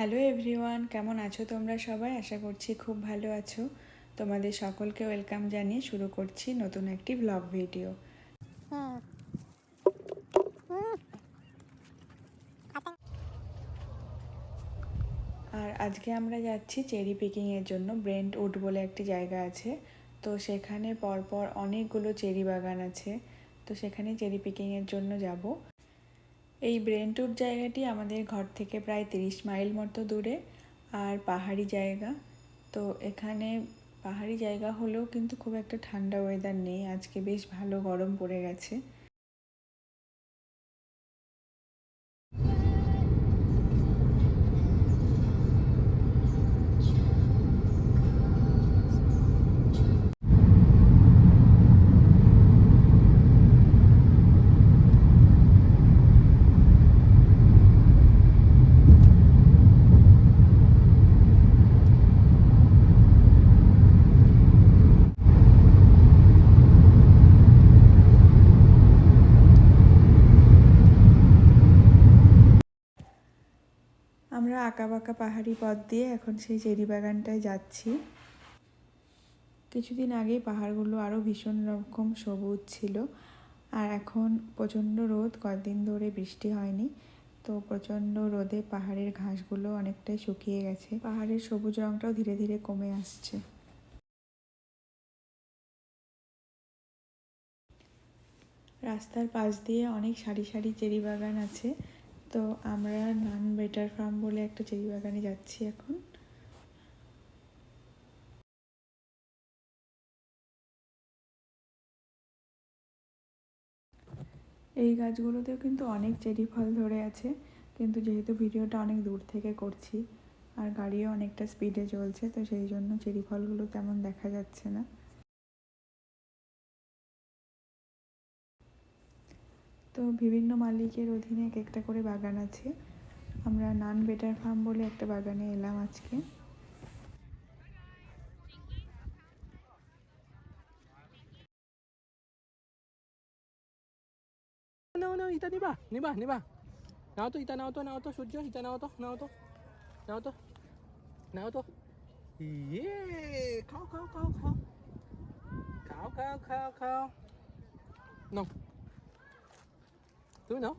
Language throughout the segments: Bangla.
হ্যালো এভরিওয়ান, কেমন আছো তোমরা সবাই? আশা করছি খুব ভালো আছো। তোমাদের সকলকে ওয়েলকাম জানিয়ে শুরু করছি নতুন একটি ব্লগ ভিডিও আর আজকে আমরা যাচ্ছি চেরি পিকিংয়ের জন্য ব্রেন্ট উড বলে একটি জায়গা আছে। তো সেখানে পরপর অনেকগুলো চেরি বাগান আছে। তো সেখানে চেরি পিকিংয়ের জন্য যাব। এই ব্রেন ট্যুর জায়গাটি আমাদের ঘর থেকে প্রায় তিরিশ মাইল মতো দূরে আর পাহাড়ি জায়গা। তো এখানে পাহাড়ি জায়গা হলেও কিন্তু খুব একটা ঠান্ডা ওয়েদার নেই। আজকে বেশ ভালো গরম পড়ে গেছে। আমরা আঁকাবাঁকা পাহাড়ি পথ দিয়ে এখন সেই চেরি বাগানটায় যাচ্ছি। কিছুদিন আগেই পাহাড়গুলো আরও ভীষণ রকম সবুজ ছিল আর এখন প্রচণ্ড রোদ, কয়েকদিন ধরে বৃষ্টি হয়নি। তো প্রচণ্ড রোদে পাহাড়ের ঘাসগুলো অনেকটাই শুকিয়ে গেছে। পাহাড়ের সবুজ রঙটাও ধীরে ধীরে কমে আসছে। রাস্তার পাশ দিয়ে অনেক সারি সারি চেরি বাগান আছে। তো আমরা নান বেটার ফার্ম বলে একটা চেরি বাগানে যাচ্ছি এখন। এই গাছগুলোতেও কিন্তু অনেক চেরি ফল ধরে আছে, কিন্তু যেহেতু ভিডিওটা অনেক দূর থেকে করছি, আর গাড়িও অনেকটা স্পিডে চলছে, তো সেই জন্য চেরি ফলগুলো তেমন দেখা যাচ্ছে না। তো বিভিন্ন মালিকের অধীনে এক একটা করে বাগান আছে। আমরা নান বেটার ফার্ম বলে একটা বাগানে এলাম আজকে। নিবা নিবা নিবা। নাও তো নাও তো সূর্য নাও তো নাও তো নাও তো নাও তো। ইয়ে খাও খাও খাও খাও। খাও খাও খাও খাও। নাও। তুমি নাও।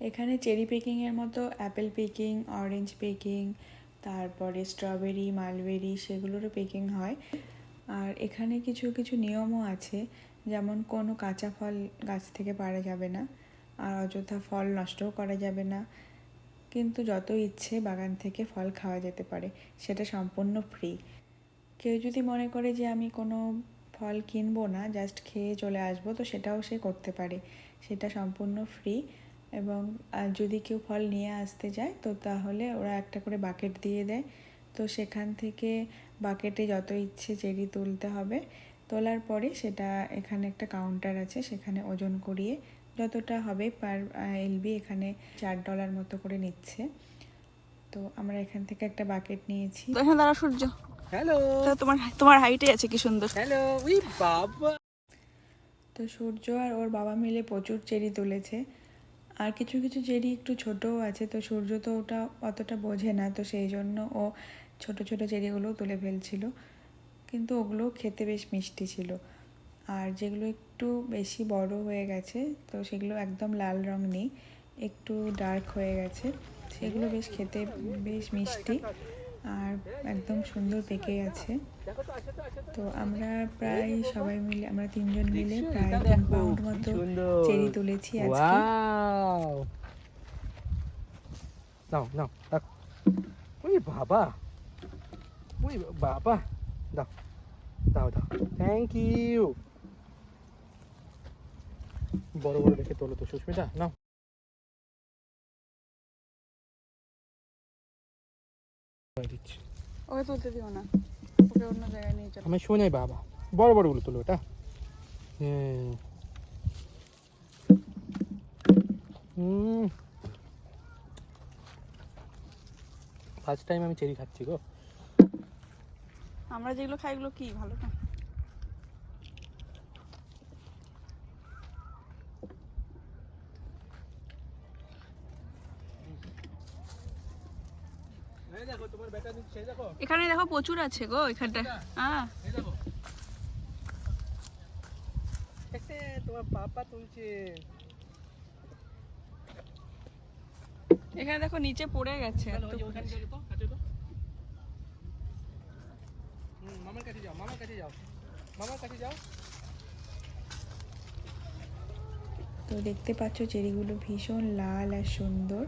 এখানে চেরি পিকিংয়ের মতো অ্যাপেল পিকিং, অরেঞ্জ পিকিং, তারপরে স্ট্রবেরি, মালবেরি সেগুলোরও পিকিং হয়। আর এখানে কিছু কিছু নিয়মও আছে, যেমন কোনো কাঁচা ফল গাছ থেকে পারা যাবে না, আর অযথা ফল নষ্টও করা যাবে না। কিন্তু যত ইচ্ছে বাগান থেকে ফল খাওয়া যেতে পারে, সেটা সম্পূর্ণ ফ্রি কেউ যদি মনে করে যে আমি কোনো ফল কিনবো না জাস্ট খেয়ে চলে আসব, তো সেটাও সে করতে পারে। সেটা সম্পূর্ণ ফ্রি এবং যদি কেউ ফল নিয়ে আসতে যায়, তো তাহলে ওরা একটা করে বাকেট দিয়ে দেয়। তো সেখান থেকে বাকেটে যত ইচ্ছে চেরি তুলতে হবে, তোলার পরে সেটা এখানে একটা কাউন্টার আছে, সেখানে ওজন করিয়ে যতটা হবে পার এলবি এখানে চার ডলার মতো করে নিচ্ছে। তো আমরা এখান থেকে একটা বাকেট নিয়েছি। দাঁড়া সূর্য। হ্যালো তোমার তোমার হাইটে আছে কি সুন্দর। হ্যালো উই বাবা। তো সূর্য আর ওর বাবা মিলে প্রচুর চেরি তুলেছে। আর কিছু কিছু চেরি একটু ছোটও আছে তো সূর্য তো ওটা অতটা বোঝে না তো সেই জন্য ও ছোট ছোট চেরিগুলোও তুলে ফেলছিল। কিন্তু ওগুলো খেতে বেশ মিষ্টি ছিল। আর যেগুলো একটু বেশি বড় হয়ে গেছে তো সেগুলো একদম লাল রং নেই একটু ডার্ক হয়ে গেছে। সেগুলো বেশ খেতে বেশ মিষ্টি। আর একদম সুন্দর পেকে আছে। তো আমরা প্রায় সবাই মিলে, আমরা তিনজন মিলে প্রায় তিন পাউন্ড মতো চেরি তুলেছি আজকে। নাও ওই বাবা ওই বাবা, দাও দাও দাও থ্যাংক ইউ বড় বড় দেখে তোলো তো সুস্মিতা, নাও। ওকে তুলতে দিও না। ওকে অন্য জায়গায় নিয়ে চলো। আমি শোনাই বাবা। বড় বড়গুলো তুলো ওটা। হ্যাঁ। ফার্স্ট টাইম আমি চেরি খাচ্ছি গো। আমরা যেগুলো খাই এগুলো কি? ভালো না এই দেখো তোমার ব্যাটা নিচ্ছে এই দেখো এখানে দেখো প্রচুর আছে গো এখানটা হ্যাঁ। তোমার পাপা তুলছে। এখানে দেখো নিচে পড়ে গেছে মামার কাছে যাও মামার কাছে যাও। মামার কাছে যাও। তো দেখতে পাচ্ছ চেরিগুলো ভীষণ লাল আর সুন্দর।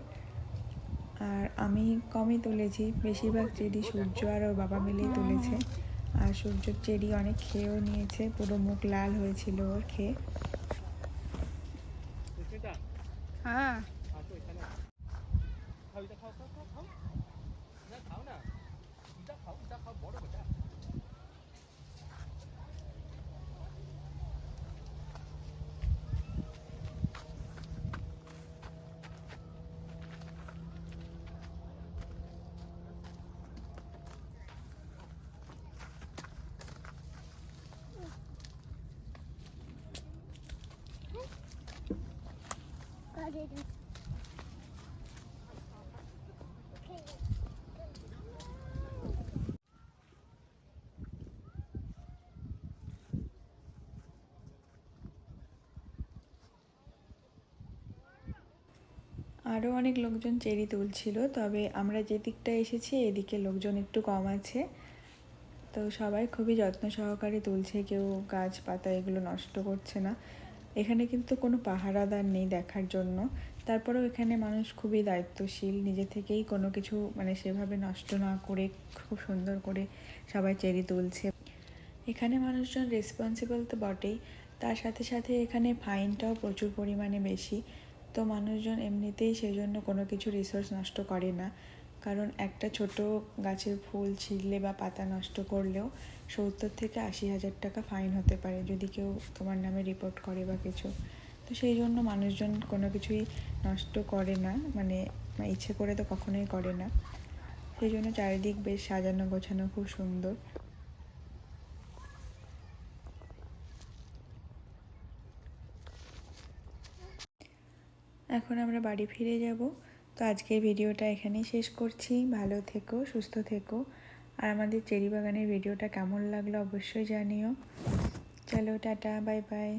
আর আমি কমই তুলেছি। বেশিরভাগ চেরি সূর্য আর ওর বাবা মিলেই তুলেছে। আর সূর্যর চেরি অনেক খেয়েও নিয়েছে। পুরো মুখ লাল হয়েছিল ওর খেয়ে। হ্যাঁ। খাও খাও খাও খাও খাও। না খাও না। খাও খাও বড় আরও অনেক লোকজন চেরি তুলছিল, তবে আমরা যে দিকটা এসেছি, এদিকে লোকজন একটু কম আছে। তো সবাই খুবই যত্ন সহকারে তুলছে, কেউ গাছ পাতা এগুলো নষ্ট করছে না। এখানে কিন্তু কোনো পাহারাদার নেই দেখার জন্য। তারপরেও এখানে মানুষ খুবই দায়িত্বশীল। নিজে থেকেই কোনো কিছু মানে সেভাবে নষ্ট না করে, খুব সুন্দর করে সবাই চেরি তুলছে। এখানে মানুষজন রেসপন্সিবল তো বটেই। তার সাথে সাথে এখানে ফাইনটাও প্রচুর পরিমাণে বেশি। তো মানুষজন এমনিতেই সেই জন্য কোনো কিছু রিসোর্স নষ্ট করে না। কারণ একটা ছোট গাছের ফুল ছিঁড়লে বা পাতা নষ্ট করলেও সত্তর থেকে আশি হাজার টাকা ফাইন হতে পারে যদি কেউ তোমার নামে রিপোর্ট করে বা কিছু। তো সেই জন্য মানুষজন কোনো কিছুই নষ্ট করে না মানে ইচ্ছে করে তো কখনোই করে না। সেই জন্য চারিদিক বেশ সাজানো গোছানো খুব সুন্দর। এখন আমরা বাড়ি ফিরে যাব। তো আজকের ভিডিওটা এখানেই শেষ করছি। ভালো থেকো, সুস্থ থেকো। আর আমাদের চেরি বাগানের ভিডিওটা কেমন লাগল অবশ্যই জানিও। চলো টাটা বাই বাই